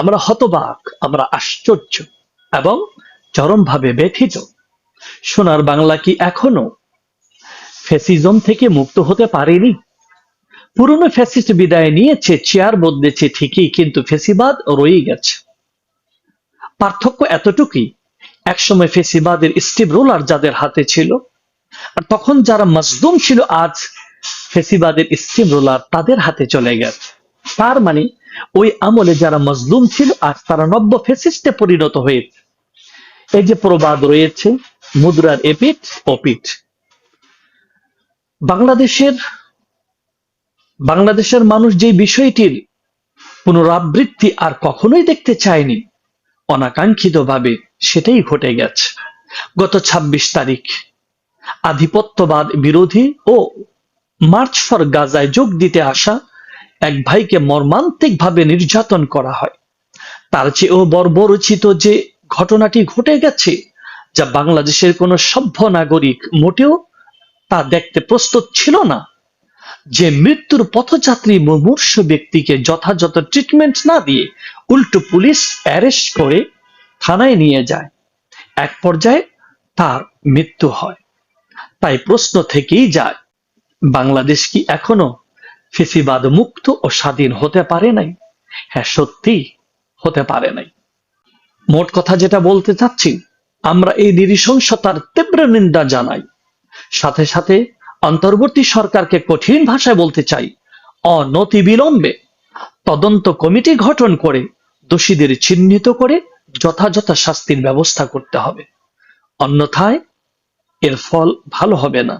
আমরা হতবাক, আমরা আশ্চর্য এবং চরমভাবে ব্যথিত। সোনার বাংলা কি এখনও ফ্যাসিজম থেকে মুক্ত হতে পারেনি? পুরনো ফ্যাসিস্ট বিদায় নিয়েছে, চেয়ার বদলেছে ঠিকই, কিন্তু ফেসিবাদ রয়ে গেছে। পার্থক্য এতটুকুই, একসময় ফেসিবাদের স্টিভ রোলার যাদের হাতে ছিল, আর তখন যারা মজদুম ছিল, আজ ফেসিবাদের স্টিভ রোলার তাদের হাতে চলে গেছে। তার মানে ওই আমলে যারা মজলুম ছিল আজ তারা নব্য ফেসিস্টে পরিণত হয়েছে। এই যে প্রবাদ রয়েছে, মুদ্রার এপিঠ ওপিঠ বাংলাদেশের বাংলাদেশের মানুষ যে বিষয়টির পুনরাবৃত্তি আর কখনোই দেখতে চায়নি, অনাকাঙ্ক্ষিতভাবে সেটাই ঘটে গেছে। গত ২৬ তারিখ আধিপত্যবাদ বিরোধী ও মার্চ ফর গাজায় যোগ দিতে আসা এক ভাইকে মর্মান্তিকভাবে নির্যাতন করা হয়। তার চেয়েও বর্বরচিত যে ঘটনাটি ঘটে গেছে, যা বাংলাদেশের কোনো সভ্য নাগরিক মোটেও তা দেখতে প্রস্তুত ছিল না। যে মৃত্যুর পথযাত্রী মুমূর্ষ ব্যক্তিকে যথাযথ ট্রিটমেন্ট না দিয়ে উল্টো পুলিশ অ্যারেস্ট করে থানায় নিয়ে যায়। এক পর্যায়ে তার মৃত্যু হয়। তাই প্রশ্ন থেকেই যায়, বাংলাদেশ কি এখনও ফেসিবাদ মুক্ত ও স্বাধীন হতে পারে নাই। হ্যাঁ সত্যি হতে পারে নাই। মোট কথা যেটা বলতে চাচ্ছি, আমরা এই নৃশংসতার তীব্র নিন্দা জানাই। সাথে সাথে অন্তর্বর্তী সরকারকে কঠিন ভাষায় বলতে চাই অনতি বিলম্বে তদন্ত কমিটি গঠন করে দোষীদের চিহ্নিত করে যথাযথ শাস্তির ব্যবস্থা করতে হবে। অন্যথায় এর ফল ভালো হবে না।